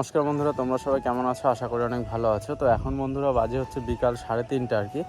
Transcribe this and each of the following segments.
নমস্কার বন্ধুরা, তোমরা সবাই কেমন আছো? আশা করি অনেক ভালো আছো। তো এখন বন্ধুরা বাজে হচ্ছে বিকাল সাড়ে তিনটা আর কি।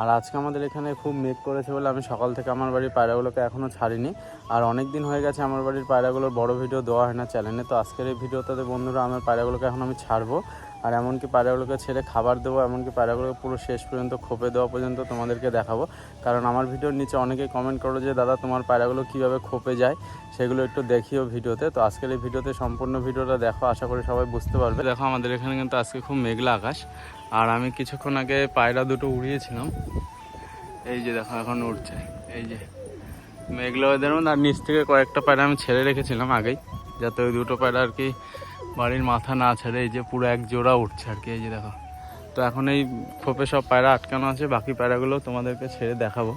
আর আজকে আমাদের এখানে খুব মেঘ করেছে বলে আমি সকাল থেকে আমার বাড়ির পায়রাগুলোকে এখনও ছাড়িনি। আর অনেক দিন হয়ে গেছে আমার বাড়ির পায়রাগুলোর বড় ভিডিও দেওয়া হয় না চ্যানেলে তো আজকের এই ভিডিওতে বন্ধুরা আমার পায়রাগুলোকে এখন আমি ছাড়বো। আর এমনকি পায়রাগুলোকে ছেড়ে খাবার দেবো, এমনকি পায়রাগুলোকে পুরো শেষ পর্যন্ত খোপে দেওয়া পর্যন্ত তোমাদেরকে দেখাবো। কারণ আমার ভিডিওর নিচে অনেকেই কমেন্ট করো যে, দাদা, তোমার পায়রাগুলো কীভাবে খোপে যায়? সেগুলো একটু দেখিও ভিডিওতে। তো আজকের এই ভিডিওতে সম্পূর্ণ ভিডিওটা দেখো, আশা করি সবাই বুঝতে পারবে। দেখো, আমাদের এখানে কিন্তু আজকে খুব মেঘলা আকাশ। আর আমি কিছুক্ষণ আগে পায়রা দুটো উড়িয়েছিলাম। এই যে দেখো, এখন উঠছে এই যে মেঘলা ওয়েদার আর নিচ থেকে কয়েকটা পায়রা আমি ছেড়ে রেখেছিলাম আগেই, যাতে ওই দুটো পায়রা আর কি বাড়ির মাথা না ছেড়ে এই যে পুরো এক জোড়া উঠছে আর কি, এই যে দেখো। তো এখন এই খোপে সব পায়রা আটকানো আছে, বাকি পায়রাগুলো তোমাদেরকে ছেড়ে দেখাবো।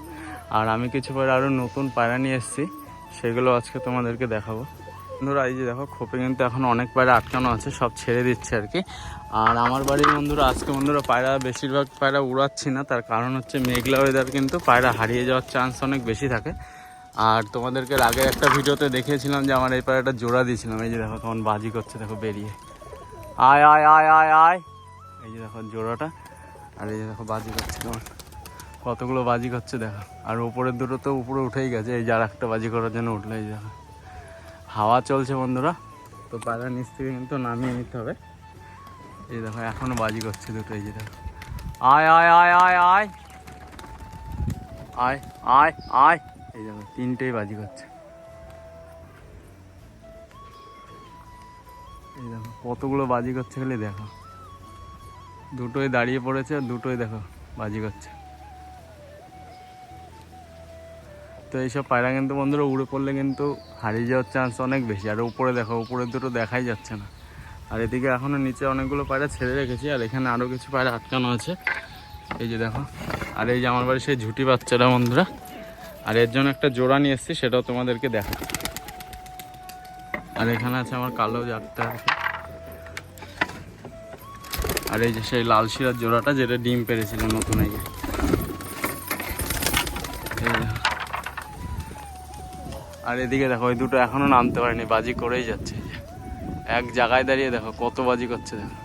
আর আমি কিছু পায়রা আরও নতুন পায়রা নিয়ে এসেছি, সেগুলো আজকে তোমাদেরকে দেখাবো। বন্ধুরা, এই যে দেখো, খোপে কিন্তু এখন অনেক পায়রা আটকানো আছে, সব ছেড়ে দিচ্ছে আর কি। আর আমার বাড়ির বন্ধুরা, আজকে বন্ধুরা পায়রা, বেশিরভাগ পায়রা উড়াচ্ছি না, তার কারণ হচ্ছে মেঘলা ওয়েদার কিন্তু পায়রা হারিয়ে যাওয়ার চান্স অনেক বেশি থাকে। আর তোমাদেরকে আগে একটা ভিডিওতে দেখিয়েছিলাম যে আমার এই একটা জোড়া দিয়েছিলাম। এই যে দেখো তখন বাজি করছে, দেখো বেরিয়ে। আয় আয় আয় আয় আয়। এই যে দেখো জোড়াটা। আর এই যে দেখো বাজি করছে তোমার। কতগুলো বাজি করছে দেখো। আর উপরের দুটো তো উপরে উঠেই গেছে। এই যে আর একটা বাজি করার জন্য উঠল, এই দেখো। হাওয়া চলছে বন্ধুরা। তো পায়রা নিচ থেকে কিন্তু নামিয়ে নিতে হবে। এই দেখো এখনও বাজি করছে দুটো, এই যে দেখো। আয় আয় আয় আয় আয়। আয় আয় আয়। এই দেখো, তিনটেই বাজি করছে এই দেখো, কতগুলো বাজি করছে খালি দেখো। দুটোই দাঁড়িয়ে পড়েছে দুটোই দেখো বাজি করছে তো এইসব পায়রা কিন্তু বন্ধুরা, উড়ে পড়লে কিন্তু হারিয়ে যাওয়ার চান্স অনেক বেশি। আর উপরে দেখো, উপরের দুটো দেখাই যাচ্ছে না। আর এদিকে এখনও নিচে অনেকগুলো পায়রা ছেড়ে রেখেছি, আর এখানে আরও কিছু পায়রা আটকানো আছে। এই যে দেখো, আর এই যে আমার বাড়ি সেই ঝুটি বাচ্চারা বন্ধুরা আর এর জন্য একটা জোড়া নিয়ে এসেছি, সেটাও তোমাদেরকে দেখা। আর এখানে আছে আমার কালো জাতটা আর এই যে সেই লাল শিরার জোড়াটা, যেটা ডিম পেরেছিল নতুন এই আর এদিকে দেখো ওই দুটো এখনও নামতে পারেনি, বাজি করেই যাচ্ছে এক জায়গায় দাঁড়িয়ে দেখো, কত বাজি করছে দেখো।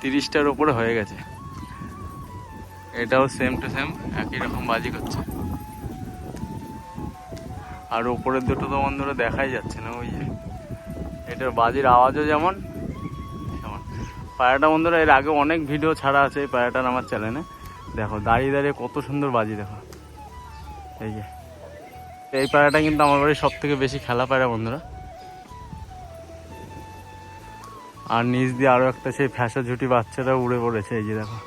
তিরিশটার উপরে হয়ে গেছে। এটাও সেম টু সেম একই রকম বাজি করছে। আর উপরের দুটো তো বন্ধুরা দেখাই যাচ্ছে না, ওই যে। এটার বাজির আওয়াজও যেমন, তেমন। পায়রাটা বন্ধুরা, এর আগে অনেক ভিডিও ছাড়া আছে এই পায়রাটার আমার চ্যানেলে দেখো, দাঁড়িয়ে দাঁড়িয়ে কত সুন্দর বাজি, দেখো। এই যে। এই পায়রাটা কিন্তু আমার বাড়ির সব থেকে বেশি খেলা পায়রা বন্ধুরা। আর নিচ দিয়ে আরও একটা সেই ফ্যাসা ঝুটি বাচ্চাটা উড়ে পড়েছে, এই যে দেখো।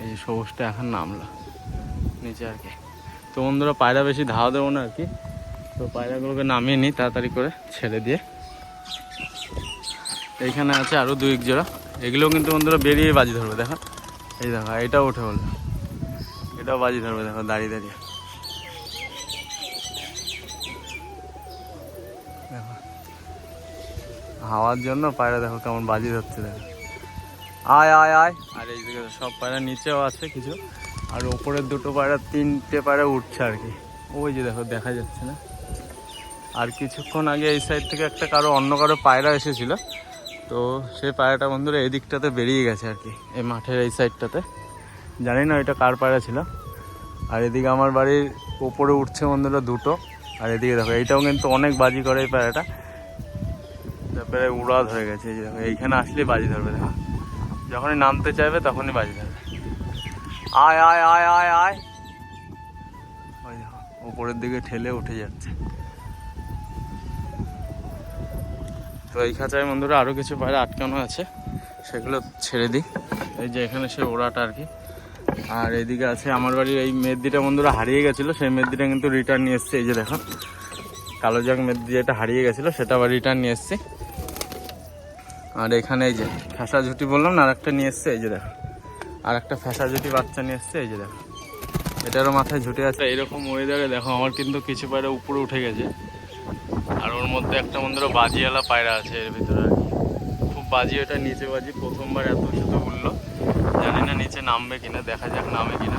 এই যে সবুজটা এখন নামলো। নিচে আর কি। তো বন্ধুরা পায়রা বেশি ধাওয়া দেবো না আর কি। তো পায়রাগুলোকে নামিয়ে নিই তাড়াতাড়ি করে ছেড়ে দিয়ে। এইখানে আছে আরও দুই জোড়া। এগুলো কিন্তু বন্ধুরা বেরিয়ে বাজি ধরবে, দেখো। এই দেখো, এটাও উঠে বলল। এটাও বাজি ধরবে, দেখো, দাঁড়িয়ে দাঁড়িয়ে। হাওয়ার জন্য পায়রা দেখো কেমন বাজি ধরছে, দেখো। আয় আয় আয়। আর এই সব পায়রা নিচেও আছে কিছু। আর ওপরের দুটো পায়রা তিনটে পায়রা উঠছে আর কি। ওই যে দেখো, দেখা যাচ্ছে না। আর কিছুক্ষণ আগে এই সাইড থেকে একটা কারও, অন্য কারও পায়রা এসেছিল। তো সেই পায়রাটা বন্ধুরা এই দিকটাতে বেরিয়ে গেছে আর কি, এই মাঠের এই সাইডটাতে জানি না এটা কার পায়রা ছিল। আর এদিকে আমার বাড়ির ওপরে উঠছে বন্ধুরা দুটো। আর এদিকে দেখো, এইটাও কিন্তু অনেক বাজি করে এই পায়রাটা। তারপরে উড়াদ হয়ে গেছে, এই দেখো, এইখানে আসলে বাজি ধরবে, দেখো। যখনই নামতে চাইবে তখনই বাজি ধরবে। আয় আয় আয় আয় আয়। উপরের দিকে ঠেলে উঠে যাচ্ছে। তো এই খাঁচায় বন্ধুরা আরও কিছু পায়রা আটকানো আছে, সেগুলো ছেড়ে দিই। এই যে এখানে সে ওড়াটা আর কি। আর এদিকে আছে আমার বাড়ির এই মেদিটা বন্ধুরা হারিয়ে গেছিল, সেই মেদিটা কিন্তু রিটার্ন নিয়ে এসছে, এই যে দেখো। কালো জাগ মেদি যেটা হারিয়ে গেছিল, সেটা আবার রিটার্ন নিয়ে এসছে। আর এখানে এই যে ফ্যাসা ঝুটি বললাম না আর একটা নিয়ে এসছে, এই যে দেখো। আর একটা ফ্যাসা ঝুটি বাচ্চা নিয়ে এসছে, এই যে দেখো। এটারও মাথায় ঝুটে আছে। এরকম ওয়েদারে দেখো, আমার কিন্তু কিছু পায়রা উপরে উঠে গেছে। আর ওর মধ্যে একটা বন্ধুরা বাজিওয়ালা পায়রা আছে এর ভিতরে খুব বাজি, ওটা নিচে বাজি, প্রথমবার এত শুধু উঠল। জানি না নিচে নামবে কিনা, দেখা যাক নামে কিনা।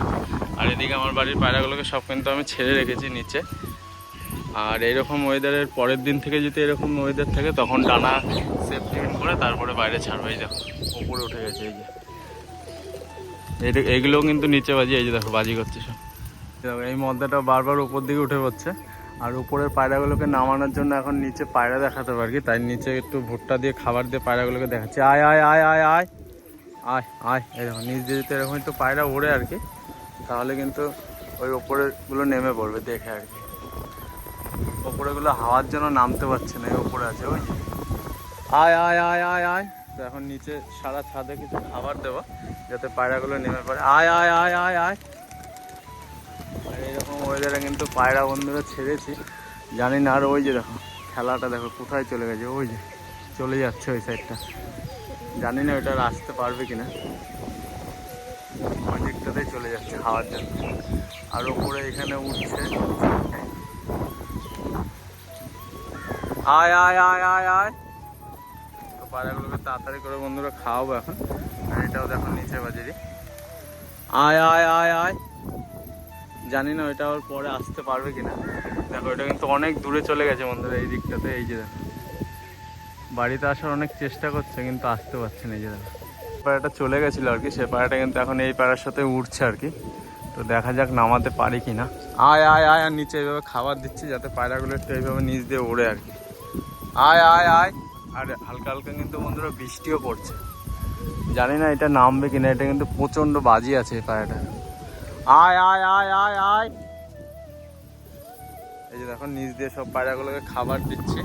আর এদিকে আমার বাড়ির পায়রাগুলোকে সব কিন্তু আমি ছেড়ে রেখেছি নিচে। আর এরকম ওয়েদারের পরের দিন থেকে যদি এরকম ওয়েদার থাকে, তখন ডানা সেফটি করে তারপরে বাইরে ছাড়বে, এই দেখো, উপরে উঠে গেছে, এই যে। এইগুলোও কিন্তু নিচে বাজি এই যে দেখো বাজি করছে সব। এই মদ্দাটা বারবার উপর দিকে উঠে পড়ছে। আর উপরের পায়রাগুলোকে নামানোর জন্য এখন নিচে পায়রা দেখাতে পারি তাই নিচে একটু ভুট্টা দিয়ে, খাবার দিয়ে পায়রাগুলোকে দেখাচ্ছে। আয় আয় আয় আয় আয়। আয় আয় দেখো, নিচ দিয়ে যদি এরকম একটু পায়রা ওড়ে আর কি, তাহলে কিন্তু ওই ওপরেরগুলো নেমে পড়বে, দেখে আর কি। ওপরেগুলো হাওয়ার জন্য নামতে পারছে না, এই ওপরে আছে, ওই আয় আয় আয় আয় আয়। তো এখন নিচে সারা ছাদে কিছু খাবার দেবো। যাতে পায়রাগুলো নেমে পড়ে। আয় আয় আয় আয় আয়। আর এরকম ওয়েদারে কিন্তু পায়রা বন্ধুরা ছেড়েছি। জানি না, আর ওই যে দেখো, খেলাটা দেখো, কোথায় চলে গেছে? ওই যে, চলে যাচ্ছে ওই সাইডটা জানি না আর আসতে পারবে কিনা। ওই দিকটাতেই চলে যাচ্ছে খাওয়ার জন্য। আর ওপরে এখানে উঠছে। আয় আয় আয় আয় আয়। পায়রাগুলোকে তাড়াতাড়ি করে বন্ধুরা খাওয়াবো এখন। আর এটাও দেখো নিচে বাজারি আয় আয় আয় আয়। জানি না ওইটা আবার পরে আসতে পারবে কিনা। দেখো এটা কিন্তু অনেক দূরে চলে গেছে বন্ধুরা, এই দিকটাতে, এই যে বাড়িতে আসার অনেক চেষ্টা করছে, কিন্তু আসতে পারছে না, এই যে দেখো। পাড়াটা চলে গেছিল আর কি, সে পাড়াটা কিন্তু এখন এই পাড়ার সাথে উঠছে আর কি। তো দেখা যাক নামাতে পারি কি না আয় আয় আয়, আর নিচে এইভাবে খাবার দিচ্ছি যাতে পায়রাগুলো একটু এইভাবে নিচ দিয়ে ওড়ে আর কি। আয় আয় আয়। আর হালকা হালকা কিন্তু বন্ধুরা বৃষ্টিও পড়ছে। জানি না এটা নামবে কিনা, এটা কিন্তু প্রচণ্ড বাজি আছে এই পায়রাটা আয় আয় আয় আয় আয়। এই যে দেখো, নিচ দিয়ে সব পায়রাগুলোকে খাবার দিচ্ছে,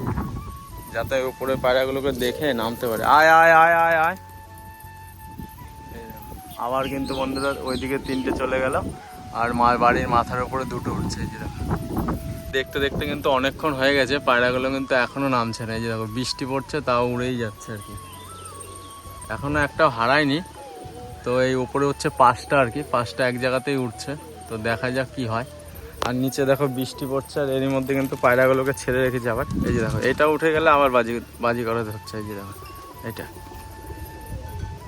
যাতে উপরে পায়রাগুলোকে দেখে নামতে পারে। আয় আয় আয় আয় আয়। আবার কিন্তু বন্ধুরা ওইদিকে তিনটে চলে গেল, আর মার বাড়ির মাথার উপরে দুটো উঠছে যে দেখো। দেখতে দেখতে কিন্তু অনেকক্ষণ হয়ে গেছে, পায়রাগুলো কিন্তু এখনও নামছে না। এই যে দেখো, বৃষ্টি পড়ছে, তাও উড়েই যাচ্ছে আর কি। এখনও একটাও হারায়নি। তো এই উপরে হচ্ছে পাঁচটা আর কি, পাঁচটা এক জায়গাতেই উঠছে তো দেখা যাক কি হয়। আর নিচে দেখো বৃষ্টি পড়ছে, আর এরই মধ্যে কিন্তু পায়রাগুলোকে ছেড়ে রেখেছে আবার। এই যে দেখো, এটা উঠে গেলে আবার বাজি বাজি করাতে হচ্ছে, এই যে দেখো, এটা।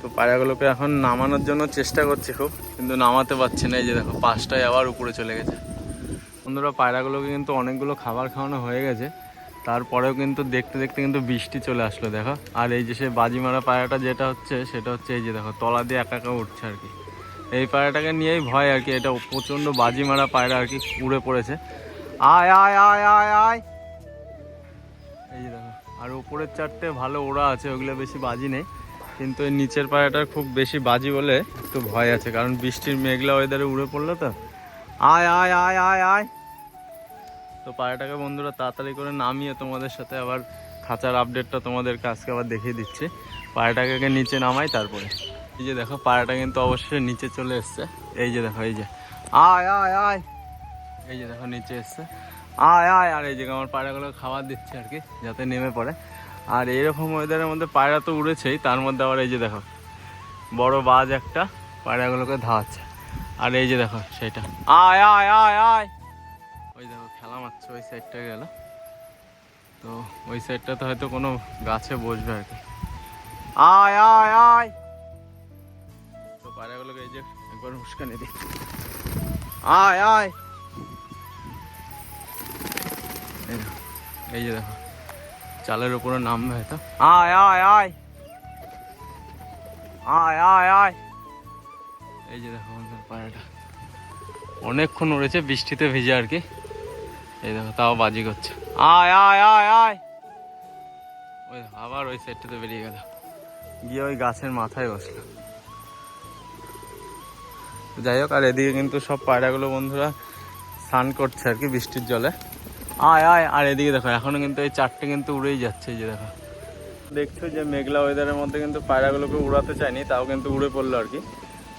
তো পায়রাগুলোকে এখন নামানোর জন্য চেষ্টা করছি খুব, কিন্তু নামাতে পারছি না। এই যে দেখো, পাঁচটায় আবার উপরে চলে গেছে। বন্ধুরা, পায়রাগুলোকে কিন্তু অনেকগুলো খাবার খাওয়ানো হয়ে গেছে। তারপরেও কিন্তু দেখতে দেখতে কিন্তু বৃষ্টি চলে আসলো, দেখো। আর এই যে সে বাজি মারা পায়রাটা যেটা হচ্ছে, সেটা হচ্ছে এই যে দেখো, তলা দিয়ে একা একা উঠছে আর কি। এই পায়রাটাকে নিয়েই ভয় আর কি, এটা প্রচণ্ড বাজি মারা পায়রা আর কি উড়ে পড়েছে। আয় আয় আয় আয় আয়! এই যে দেখো, আর উপরের চারটে ভালো ওড়া আছে, ওগুলো বেশি বাজি নেই। কিন্তু এই নিচের পায়রাটার খুব বেশি বাজি বলে একটু ভয় আছে, কারণ বৃষ্টির মেঘলা ওয়েদারে উড়ে পড়ল তো আয় আয় আয় আয় আয়। তো পায়রাটাকে বন্ধুরা তাড়াতাড়ি করে নামিয়ে তোমাদের সাথে আবার খাঁচার আপডেটটা তোমাদেরকে আজকে আবার দেখিয়ে দিচ্ছি। পায়রাটাকে নিচে নামাই তারপরে। এই যে দেখো পায়রাটা কিন্তু অবশ্যই নিচে চলে এসছে। এই যে দেখো এই যে। আয় আয় আয়। এই যে দেখো নিচে এসছে। আয় আয়। আর এই যে আমার পায়রাগুলো খাবার দিচ্ছে আর কি যাতে নেমে পড়ে। আর এরকম ওয়েদারের মধ্যে পায়রা তো উড়েছেই তার মধ্যে আবার এই যে দেখো বড় বাজ একটা পায়রাগুলোকে ধাওয়াচ্ছে। আর এই যে দেখো সেটা আয় আয় আয় আয়। ওই দেখো খেলা মারছে ওই সাইডটা গেল। তো ওই সাইডটাতে হয়তো কোনো গাছে বসবে আর কি। আয় আয় আয়। তো পায়রাগুলোকে এই যে একবার উস্কানি দিই। আয় আয়। এই যে দেখো চালের উপরে নামবে হয়তো। আয় আয় আয়। আয় আয় আয়। এই যে দেখো পায়রাটা। অনেকক্ষণ উড়েছে, বৃষ্টিতে ভিজে আর কি। এই দেখো, তাও বাজি করছে। আয় আয় আয় আয়! ওই আবার ওই সাইডটাতে বেরিয়ে গেল। গিয়ে ওই গাছের মাথায় বসল। যাই হোক, আর এদিকে কিন্তু সব পায়রাগুলো বন্ধুরা স্নান করছে আর কি বৃষ্টির জলে। আয় আয়, আর এদিকে দেখো, এখনও কিন্তু এই চারটে কিন্তু উড়েই যাচ্ছে, এই যে দেখো। দেখছ যে মেঘলা ওয়েদারের মধ্যে কিন্তু পায়রাগুলোকে উড়াতে চায়নি তাও কিন্তু উড়ে পড়ল আর কি।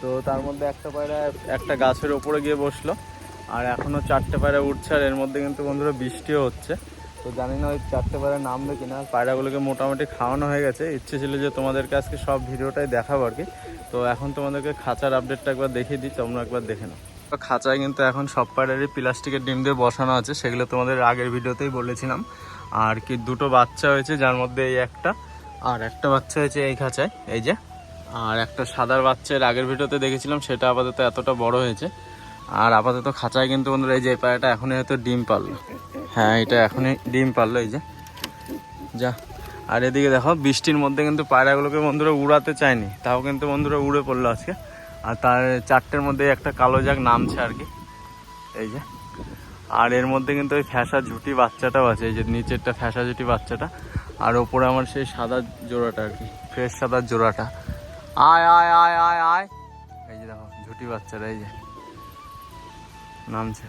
তো তার মধ্যে একটা পায়রা একটা গাছের ওপরে গিয়ে বসল। আর এখনও চারটে পায়রা উঠছে, আর এর মধ্যে কিন্তু বন্ধুরা বৃষ্টিও হচ্ছে। তো জানি না ওই চারটে পায়রা নামবে কিনা, পায়রাগুলোকে মোটামুটি খাওয়ানো হয়ে গেছে। ইচ্ছে ছিল যে তোমাদেরকে আজকে সব ভিডিওটাই দেখাবো আর কি। তো এখন তোমাদেরকে খাঁচার আপডেটটা একবার দেখিয়ে দিই, তোমরা একবার দেখে নাও। খাঁচায় কিন্তু এখন সব পায়রারই প্লাস্টিকের ডিম দিয়ে বসানো আছে, সেগুলো তোমাদের আগের ভিডিওতেই বলেছিলাম। আর কি দুটো বাচ্চা হয়েছে, যার মধ্যে এই একটা, আর একটা বাচ্চা হয়েছে এই খাঁচায়, এই যে। আর একটা সাদার বাচ্চার আগের ভিডিওতে দেখেছিলাম, সেটা আপাতত এতটা বড় হয়েছে। আর আপাতত খাঁচায় কিন্তু বন্ধুরা এই যে পায়রাটা এখনই হয়তো ডিম পারল হ্যাঁ এটা এখনই ডিম পারল এই যে। যা, আর এদিকে দেখো, বৃষ্টির মধ্যে কিন্তু পায়রাগুলোকে বন্ধুরা উড়াতে চায়নি। তাও কিন্তু বন্ধুরা উড়ে পড়ল আজকে। আর তার চারটের মধ্যে একটা কালো জাগ নামছে আর কি। এই যে, আর এর মধ্যে কিন্তু ওই ফ্যাসা ঝুটি বাচ্চাটাও আছে। এই যে নিচেরটা ফ্যাসা ঝুটি বাচ্চাটা। আর ওপরে আমার সেই সাদা জোড়াটা আর কি, ফ্রেশ সাদা জোড়াটা। আয় আয় আয় আয় আয়। এই যে দেখো, ঝুটি বাচ্চাটা এই যে। নামছে।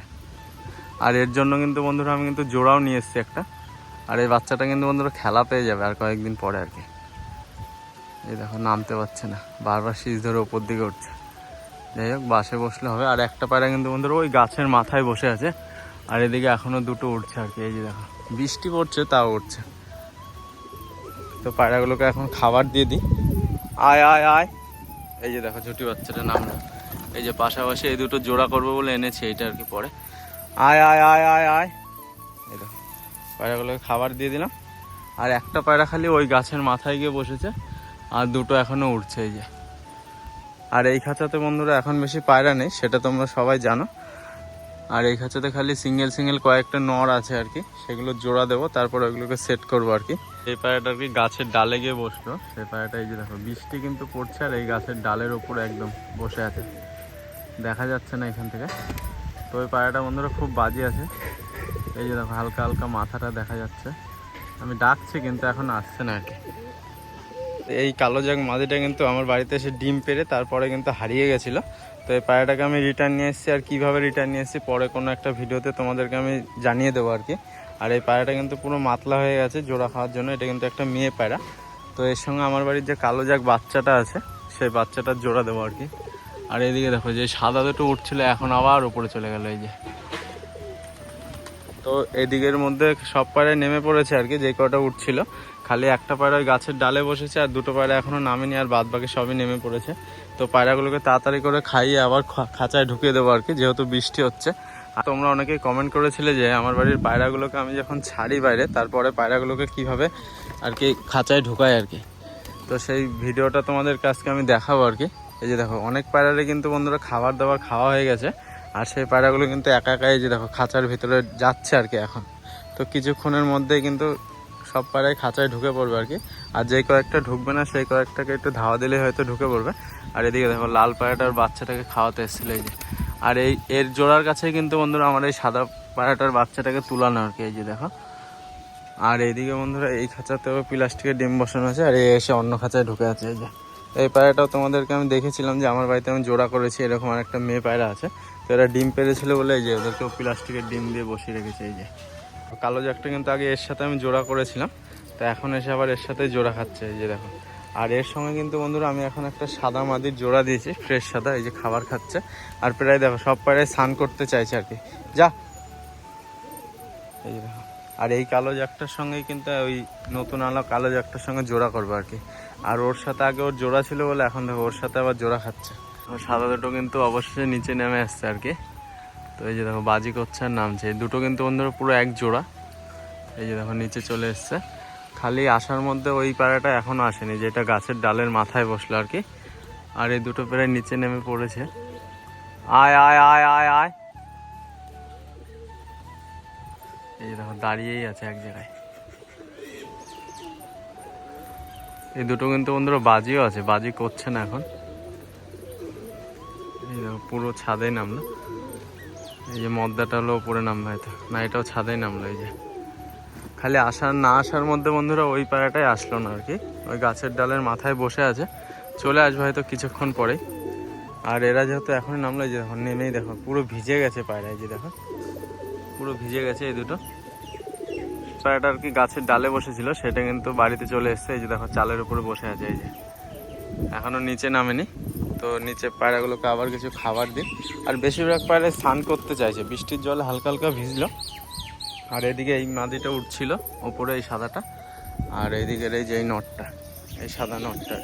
আর এর জন্য কিন্তু বন্ধুরা আমি কিন্তু জোড়াও নিয়ে এসেছি একটা। আর এই বাচ্চাটা কিন্তু বন্ধুরা খেলা পেয়ে যাবে আর কয়েকদিন পরে আর কি। এই দেখো, নামতে পারছে না। বারবার শীষ ধরে ওপর দিকে উঠছে। যাই হোক, বাসে বসলে হবে। আর একটা পায়রা কিন্তু বন্ধুরা ওই গাছের মাথায় বসে আছে। আর এদিকে এখনও দুটো উঠছে আর কি, এই যে দেখো। বৃষ্টি পড়ছে, তাও উঠছে। তো পায়রাগুলোকে এখন খাবার দিয়ে দিই। আয় আয় আয়। এই যে দেখো ঝুটি বাচ্চাটা নাম। এই যে পাশাপাশি এই দুটো জোড়া করব বলে এনেছি এইটা আর কি পরে। আয় আয় আয় আয় আয়। এই দেখো পায়রাগুলোকে খাবার দিয়ে দিলাম। আর একটা পায়রা খালি ওই গাছের মাথায় গিয়ে বসেছে আর দুটো এখনও উঠছে এই যে। আর এই খাঁচাতে বন্ধুরা এখন বেশি পায়রা নেই সেটা তোমরা সবাই জানো। আর এই খাঁচাতে খালি সিঙ্গেল সিঙ্গেল কয়েকটা নর আছে আর কি, সেগুলো জোড়া দেবো, তারপর ওইগুলোকে সেট করব আর কি। এই পায়রাটা আর কি গাছের ডালে গিয়ে বসল। সেই পায়রাটা এই যে দেখো, বৃষ্টি কিন্তু পড়ছে আর এই গাছের ডালের ওপরে একদম বসে আছে। দেখা যাচ্ছে না এখান থেকে। তো ওই পায়রাটা বন্ধুরা খুব বাজে আছে। এই যে দেখো, হালকা হালকা মাথাটা দেখা যাচ্ছে। আমি ডাকছি কিন্তু এখন আসছে না আর কি। এই কালো জাগ মাদিটা কিন্তু আমার বাড়িতে এসে ডিম পেরে তারপরে কিন্তু হারিয়ে গেছিল। তো এই পায়রাটাকে আমি রিটার্ন নিয়ে এসেছি আর কীভাবে রিটার্ন নিয়ে এসেছি পরে কোনো একটা ভিডিওতে তোমাদেরকে আমি জানিয়ে দেবো আর কি। আর এই পায়রাটা কিন্তু পুরো মাতলা হয়ে গেছে জোড়া খাওয়ার জন্য, এটা কিন্তু একটা মেয়ে পায়রা। তো এর সঙ্গে আমার বাড়ির যে কালো জাগ বাচ্চাটা আছে, সেই বাচ্চাটার জোড়া দেবো আর কি। আর এদিকে দেখো, যে সাদা দুটো উঠছিল, এখন আবার উপরে চলে গেল এই যে। তো এদিকের মধ্যে সব পায়রায় নেমে পড়েছে আর কি যে কটা উঠছিল। খালি একটা পায়রা ওই গাছের ডালে বসেছে আর দুটো পায়রা এখনও নামেনি আর বাদ বাকি সবই নেমে পড়েছে। তো পায়রাগুলোকে তাড়াতাড়ি করে খাইয়ে আবার খাঁচায় ঢুকিয়ে দেবো আর কি, যেহেতু বৃষ্টি হচ্ছে। আর তোমরা অনেকেই কমেন্ট করেছিলে যে আমার বাড়ির পায়রাগুলোকে আমি যখন ছাড়ি বাইরে, তারপরে পায়রাগুলোকে কীভাবে আর কি খাঁচায় ঢুকাই আর কি। তো সেই ভিডিওটা তোমাদের কাছকে আমি দেখাবো আর কি। এই যে দেখো, অনেক পায়রারে কিন্তু বন্ধুরা খাবার দাবার খাওয়া হয়ে গেছে। আর সেই পায়রাগুলো কিন্তু একা একাই যে দেখো, খাঁচার ভিতরে যাচ্ছে আর কি এখন। তো কিছুক্ষণের মধ্যেই কিন্তু সব পায়রাই খাঁচায় ঢুকে পড়বে আর কি। আর যেই কয়েকটা ঢুকবে না, সেই কয়েকটাকে একটু ধাওয়া দিলে হয়তো ঢুকে পড়বে। আর এদিকে দেখো, লাল পায়রাটার বাচ্চাটাকে খাওয়াতে এসেছিল এই যে। আর এই, এর জোড়ার কাছেই কিন্তু বন্ধুরা আমার এই সাদা পায়রাটার বাচ্চাটাকে তুলানো আর কি, এই যে দেখো। আর এইদিকে বন্ধুরা, এই খাঁচাতেও প্লাস্টিকের ডিম বসানো আছে, আর এই এসে অন্য খাঁচায় ঢুকে আছে, এই যে। এই পায়রাটাও তোমাদেরকে আমি দেখেছিলাম যে আমার বাড়িতে আমি জোড়া করেছি, এরকম আর একটা মেয়ে পায়রা আছে। তো এরা ডিম পেরেছিল বলে এই যে ওদেরকেও প্লাস্টিকের ডিম দিয়ে বসিয়ে রেখেছে, এই যে। কালো জ্যাকটা কিন্তু আগে এর সাথে আমি জোড়া করেছিলাম, তো এখন এসে আবার এর সাথে জোড়া খাচ্ছে, এই যে দেখো। আর এর সঙ্গে কিন্তু বন্ধুরা আমি এখন একটা সাদা মাদির জোড়া দিয়েছি ফ্রেশ সাদা, এই যে খাবার খাচ্ছে। আর প্রায় দেখো, সব পায়রায় স্নান করতে চাইছে আর কি। যা। এই দেখো, আর এই কালো জাকটার সঙ্গেই কিন্তু ওই নতুন আলো কালো জাকটার সঙ্গে জোড়া করব আর কি। আর ওর সাথে আগে ওর জোড়া ছিল বলে এখন দেখো, ওর সাথে আবার জোড়া খাচ্ছে। সাদা দুটো কিন্তু অবশ্যই নিচে নেমে আসছে আর কি। তো এই যে দেখো বাজি করছে আর নামছে। এই দুটো কিন্তু বন্ধুরা পুরো এক জোড়া। এই যে দেখো নিচে চলে এসছে। খালি আসার মধ্যে ওই পাড়াটা এখনও আসেনি, যেটা গাছের ডালের মাথায় বসল আর কি। আর এই দুটো প্রায় নিচে নেমে পড়েছে। আয় আয় আয় আয় আয়। এই যে দেখো দাঁড়িয়েই আছে এক জায়গায়। এই দুটো কিন্তু বন্ধুরা বাজিও আছে, বাজি করছে না এখন। এই দেখো পুরো ছাদে নামলো। এই যে মদ্দাটা হলো উপরে নামবে হয়তো না, এটাও ছাদেই নামলো, এই যে। খালি আসার, না আসার মধ্যে বন্ধুরা ওই পাড়াটাই আসলো না আর কি। ওই গাছের ডালের মাথায় বসে আছে। চলে আসবে হয়তো কিছুক্ষণ পরেই। আর এরা যেহেতু এখনই নামলো যে দেখো, নেমেই দেখো, পুরো ভিজে গেছে পায়রা, এই যে দেখো। পুরো ভিজে গেছে এই দুটো। পায়রাটা আর কি গাছের ডালে বসেছিল, সেটা কিন্তু বাড়িতে চলে এসছে, এই যে দেখো, চালের উপরে বসে আছে, এই যে। এখনও নিচে নামেনি। তো নিচে পায়রাগুলোকে আবার কিছু খাবার দিন আর বেশিরভাগ পায়রা স্নান করতে চাইছে। বৃষ্টির জলে হালকা হালকা ভিজলো। আর এদিকে এই মাদিটা উঠছিল, ওপরে এই সাদাটা। আর এইদিকের এই যে এই নটটা, এই সাদা নটটা।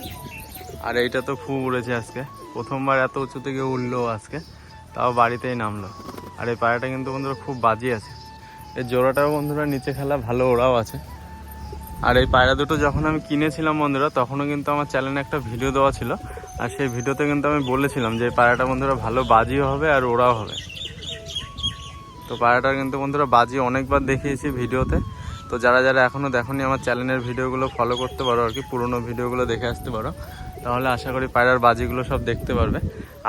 আর এইটা তো খুব উড়েছে আজকে। প্রথমবার এত উঁচু থেকে উঠল আজকে, তাও বাড়িতেই নামলো। আর এই পায়রাটা কিন্তু বন্ধুরা খুব বাজি আছে। এই জোড়াটাও বন্ধুরা নিচে খেলা ভালো, ওরাও আছে। আর এই পায়রা দুটো যখন আমি কিনেছিলাম বন্ধুরা, তখনও কিন্তু আমার চ্যানেলে একটা ভিডিও দেওয়া ছিল। আর সেই ভিডিওতে কিন্তু আমি বলেছিলাম যে পায়রাটা বন্ধুরা ভালো বাজিও হবে আর ওরাও হবে। তো পায়রাটার কিন্তু বন্ধুরা বাজি অনেকবার দেখিয়েছি ভিডিওতে। তো যারা যারা এখনও দেখোনি আমার চ্যানেলের ভিডিওগুলো ফলো করতে পারো আর কি, পুরোনো ভিডিওগুলো দেখে আসতে পারো, তাহলে আশা করি পায়রার বাজিগুলো সব দেখতে পারবে।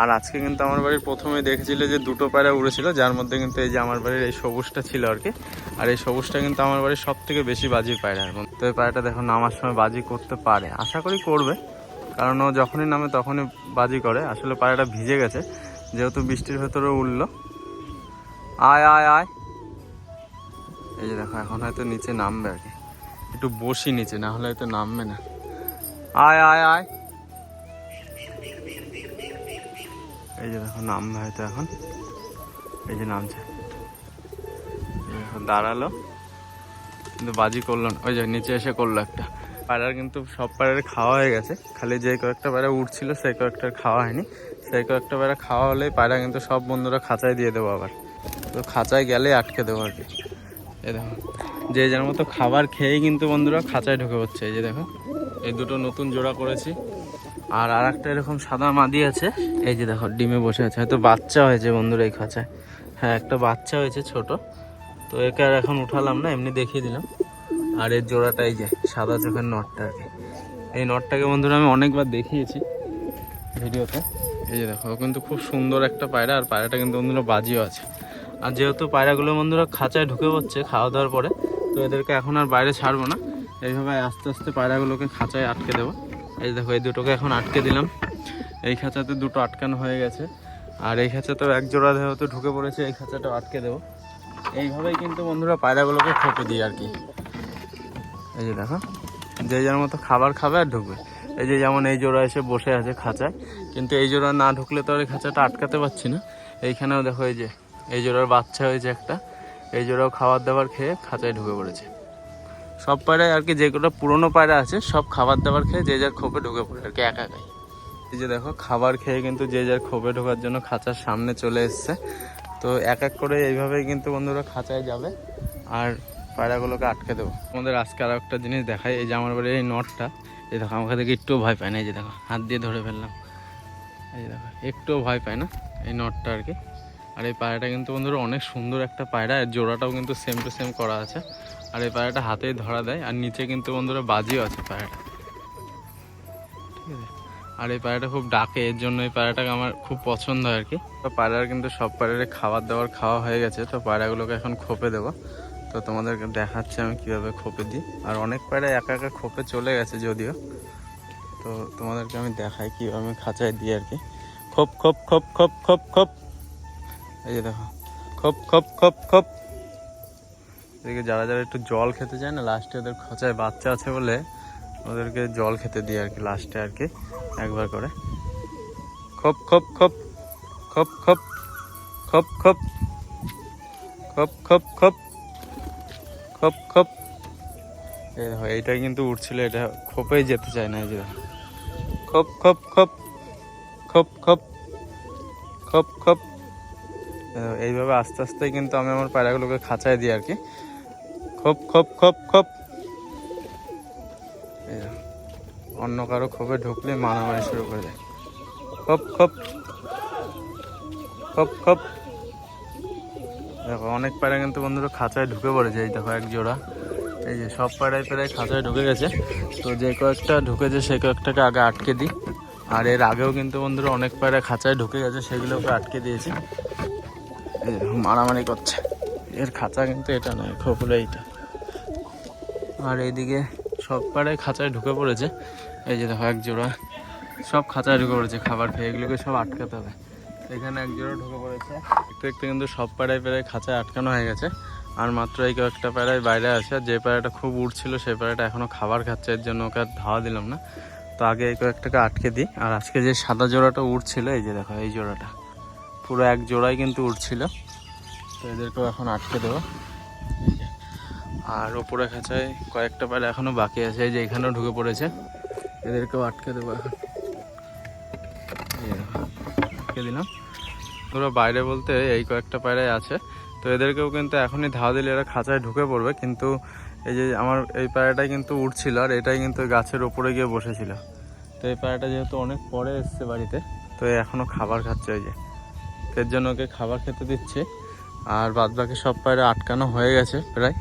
আর আজকে কিন্তু আমার বাড়ির প্রথমে দেখেছিলে যে দুটো পায়রা উড়েছিল, যার মধ্যে কিন্তু এই যে আমার বাড়ির এই সবুজটা ছিল আর কি। আর এই সবুজটা কিন্তু আমার বাড়ির সব থেকে বেশি বাজির পায়রা তো এই পায়রাটা দেখো নামার সময় বাজি করতে পারে, আশা করি করবে। কারণ ও যখনই নামে তখনই বাজি করে। আসলে পায়রাটা ভিজে গেছে, যেহেতু বৃষ্টির ভেতরে উঠল আয় আয় আয়। এই যে দেখো, এখন হয়তো নিচে নামবে আর কি। একটু বসি নিচে, না হলে হয়তো নামবে না। আয় আয় আয়। এই যে দেখো, নামবে হয়তো এখন। এই যে নামছে। দাঁড়াল। কিন্তু বাজি করল না। ওই যে নিচে এসে করল একটা। পায়রার কিন্তু সব পায়রার খাওয়া হয়ে গেছে। খালি যে কয়েকটা পায়রা উঠছিল সেই কয়েকটার খাওয়া হয়নি। সেই কয়েকটা পায়রা খাওয়া হলেই পায়রা কিন্তু সব বন্ধুরা খাঁচায় দিয়ে দেবো আবার। তো খাঁচায় গেলে আটকে দেবো আর কি। এ দেখো, যে যার মতো খাবার খেয়েই কিন্তু বন্ধুরা খাঁচায় ঢুকে হচ্ছে এই যে দেখো, এই দুটো নতুন জোড়া করেছি। আর আর একটা এরকম সাদা মাদি আছে। এই যে দেখো, ডিমে বসে আছে। হয়তো বাচ্চা হয়েছে বন্ধুরা এই খাঁচায়। হ্যাঁ একটা বাচ্চা হয়েছে ছোট। তো একে আর এখন উঠালাম না, এমনি দেখিয়ে দিলাম। আর এর জোড়াটা এই যে, সাদা চোখের নটটা আর কি। এই নটটাকে বন্ধুরা আমি অনেকবার দেখিয়েছি ভিডিওতে। এই যে দেখো কিন্তু খুব সুন্দর একটা পায়রা, আর পায়রাটা কিন্তু বন্ধুরা বাজিও আছে। আর যেহেতু পায়রাগুলো বন্ধুরা খাঁচায় ঢুকে পড়ছে খাওয়া দাওয়ার পরে, তো এদেরকে এখন আর বাইরে ছাড়বো না। এইভাবে আস্তে আস্তে পায়রাগুলোকে খাঁচায় আটকে দেবো। এই যে দেখো, এই দুটোকে এখন আটকে দিলাম। এই খাঁচাতে দুটো আটকানো হয়ে গেছে। আর এই খাঁচাতেও এক জোড়া যেহেতু ঢুকে পড়েছে, এই খাঁচাটাও আটকে দেবো। এইভাবেই কিন্তু বন্ধুরা পায়রাগুলোকে খোপে দিই আর কি। এই যে দেখো, যে যার মতো খাবার খাবে আর ঢুকবে। এই যে যেমন এই জোড়া এসে বসে আছে খাঁচায়, কিন্তু এই জোড়া না ঢুকলে তো আর এই খাঁচাটা আটকাতে পারছি না। এইখানেও দেখো এই যে, এই জোড়ার বাচ্চা হয়েছে একটা। এই জোড়াও খাবার দাবার খেয়ে খাঁচায় ঢুকে পড়েছে। সব পায়রায় আর কি যেগুলো পুরনো পায়রা আছে, সব খাবার দাবার খেয়ে যে যার খোপে ঢুকে পড়ে, আর কি একা একাই। এই যে দেখো, খাবার খেয়ে কিন্তু যে যার খোপে ঢোকার জন্য খাঁচার সামনে চলে এসছে। তো এক এক করে এইভাবেই কিন্তু বন্ধুরা খাঁচায় যাবে। আর পায়রাগুলোকে আটকে দেবো। আমাদের আজকে আরও একটা জিনিস দেখায় এই যে আমার বাড়ির এই নটটা, এই দেখো, আমাকে দেখে একটুও ভয় পায় না, এই যে দেখো, হাত দিয়ে ধরে ফেললাম। এই দেখো, একটুও ভয় পায় না এই নটটা আর কি। আর এই পায়রাটা কিন্তু বন্ধুরা অনেক সুন্দর একটা পায়রা, এর জোড়াটাও কিন্তু সেম টু সেম করা আছে। আর এই পায়রাটা হাতেই ধরা দেয়, আর নিচে কিন্তু বন্ধুরা বাজিও আছে পায়রাটা। ঠিক আছে? আর এই পায়রাটা খুব ডাকে, এর জন্য এই পায়রাটাকে আমার খুব পছন্দ হয় আর কি। তো পায়রার কিন্তু সব পায়রারে খাবার দাবার খাওয়া হয়ে গেছে, তো পায়রাগুলোকে এখন খোপে দেবো। তো তোমাদেরকে দেখাচ্ছি আমি কীভাবে খোপে দিই। আর অনেক পায়রা একা একা খোপে চলে গেছে যদিও। তো তোমাদেরকে আমি দেখাই কীভাবে আমি খাঁচায় দিই আর কি। খোপ খোপ খোপ খোপ খোপ খোপ। এই যে দেখো। খোপ খোপ খোপ খোপ। এদিকে যারা যারা একটু জল খেতে চায় না লাস্টে ওদের খোঁচায় বাচ্চা আছে বলে ওদেরকে জল খেতে দিই আর কি লাস্টে আর কি, একবার করে। খোপ খোপ খোপ। খোপ খোপ। খোপ খোপ। খোপ খোপ খোপ। খোপ খোপ। এই দেখো, এইটাই কিন্তু উঠছিল, এটা খোপেই যেতে চায় না, এই যে দেখো। খোপ খোপ খোপ। খোপ খোপ। খোপ খোপ। এইভাবে আস্তে আস্তে কিন্তু আমি আমার পায়রাগুলোকে খাঁচায় দিই আর কি। খোপ খোপ খোপ খোপ। অন্য কারও খোপে ঢুকলে মারামারি শুরু করে দেয়। খোপ খোপ। খোপ খোপ। দেখো, অনেক পায়রা কিন্তু বন্ধুরা খাঁচায় ঢুকে পড়েছে। এই দেখো, এক জোড়া। এই যে সব পায়রায় প্রায় খাঁচায় ঢুকে গেছে। তো যে কয়েকটা ঢুকেছে, সেই কয়েকটাকে আগে আটকে দিই। আর এর আগেও কিন্তু বন্ধুরা অনেক পায়রা খাঁচায় ঢুকে গেছে সেগুলোকে আটকে দিয়েছি। এই মারামারি করছে। এর খাঁচা কিন্তু এটা নয়, খোপরে এইটা। আর এইদিকে সব পাড়ায় খাঁচায় ঢুকে পড়েছে। এই যে দেখো, এক জোড়া সব খাঁচায় ঢুকে পড়েছে, খাবার খেয়ে এগুলোকে সব আটকাতে হবে। এখানে এক জোড়া ঢুকে পড়েছে। একটু একটু কিন্তু সব পাড়ায় প্রায় খাঁচায় আটকানো হয়ে গেছে। আর মাত্র এই কয়েকটা পাড়ায় বাইরে আছে। আর যে পাড়াটা খুব উঠছিল সেই পাড়াটা এখনও খাবার খাচ্ছে, এর জন্য ওকে আর ধাওয়া দিলাম না। তো আগে এই কয়েকটাকে আটকে দিই। আর আজকে যে সাদা জোড়াটা উঠছিল এই যে দেখো, এই জোড়াটা। পুরো এক জোড়াই কিন্তু উঠছিল তো এদেরকেও এখন আটকে দেবো। আর ওপরে খাঁচায় কয়েকটা পায়রা এখনও বাকি আছে। এই যে এখানেও ঢুকে পড়েছে। এদেরকেও আটকে দেবো এখন। আটকে দিলাম। পুরো বাইরে বলতে এই কয়েকটা পায়রাই আছে। তো এদেরকেও কিন্তু এখনই ধাওয়া দিলে এরা খাঁচায় ঢুকে পড়বে। কিন্তু এই যে আমার এই পায়রাটাই কিন্তু উঠছিল আর এটাই কিন্তু গাছের ওপরে গিয়ে বসেছিল। তো এই পায়রাটা যেহেতু অনেক পরে এসছে বাড়িতে, তো এখনও খাবার খাচ্ছে ওই যে। এর জন্য ওকে খাবার খেতে দিচ্ছে। আর বাদ বাকি সব পায়রা আটকানো হয়ে গেছে প্রায়।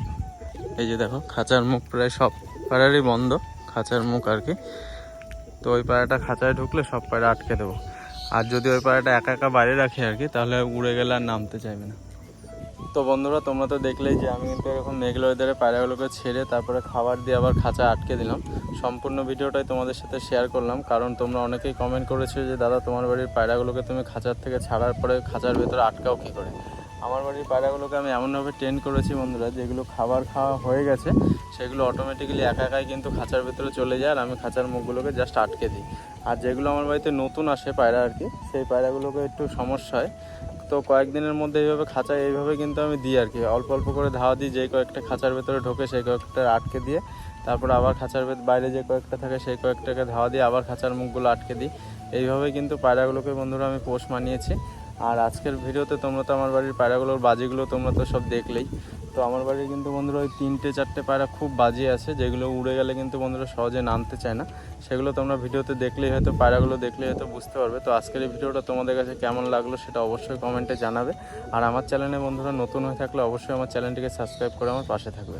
এই যে দেখো, খাঁচার মুখ প্রায় সব পায়রারই বন্ধ, খাঁচার মুখ আর কি। তো ওই পায়রাটা খাঁচায় ঢুকলে সব পায়রা আটকে দেবো। আর যদি ওই পাড়াটা একা একা বাইরে রাখি আর কি, তাহলে উড়ে গেলে আর নামতে চাইবে না। তো বন্ধুরা, তোমরা তো দেখলেই যে আমি কিন্তু এরকম মেঘলা ওয়েদারে পায়রাগুলোকে ছেড়ে তারপরে খাবার দিয়ে আবার খাঁচা আটকে দিলাম। সম্পূর্ণ ভিডিওটাই তোমাদের সাথে শেয়ার করলাম, কারণ তোমরা অনেকেই কমেন্ট করেছ যে, দাদা, তোমার বাড়ির পায়রাগুলোকে তুমি খাঁচার থেকে ছাড়ার পরে খাঁচার ভেতরে আটকাও কী করে? আমার বাড়ির পায়রাগুলোকে আমি এমনভাবে ট্রেন করেছি বন্ধুরা, যেগুলো খাবার খাওয়া হয়ে গেছে, সেগুলো অটোমেটিক্যালি একা একাই কিন্তু খাঁচার ভেতরে চলে যায় আর আমি খাঁচার মুখগুলোকে জাস্ট আটকে দিই। আর যেগুলো আমার বাড়িতে নতুন আসে পায়রা আর কি, সেই পায়রাগুলোকে একটু সমস্যা হয়। তো কয়েকদিনের মধ্যে এইভাবে খাঁচায় এইভাবে কিন্তু আমি দিই আর কি, অল্প অল্প করে ধাওয়া দিই, যেই কয়েকটা খাঁচার ভেতরে ঢোকে সেই কয়েকটা আটকে দিয়ে, তারপর আবার খাঁচার বাইরে যে কয়েকটা থাকে সেই কয়েকটাকে ধাওয়া দিয়ে আবার খাঁচার মুখগুলো আটকে দিই। এইভাবে কিন্তু পায়রাগুলোকে বন্ধুরা আমি পোষ মানিয়েছি। আর আজকের ভিডিওতে তোমরা তো আমার বাড়ির পায়রাগুলোর বাজিগুলো তোমরা তো সব দেখলেই। তো আমার বাড়ির কিন্তু বন্ধুরা ওই তিনটে, চারটে পায়রা খুব বাজি আছে, যেগুলো উড়ে গেলে কিন্তু বন্ধুরা সহজে নামতে চায় না। সেগুলো তোমরা ভিডিওতে দেখলেই হয়তো, পায়রাগুলো দেখলেই হয়তো বুঝতে পারবে। তো আজকের এই ভিডিওটা তোমাদের কাছে কেমন লাগল সেটা অবশ্যই কমেন্টে জানাবে। আর আমার চ্যানেলে বন্ধুরা নতুন হয়ে থাকলে অবশ্যই আমার চ্যানেলটিকে সাবস্ক্রাইব করে আমার পাশে থাকবে।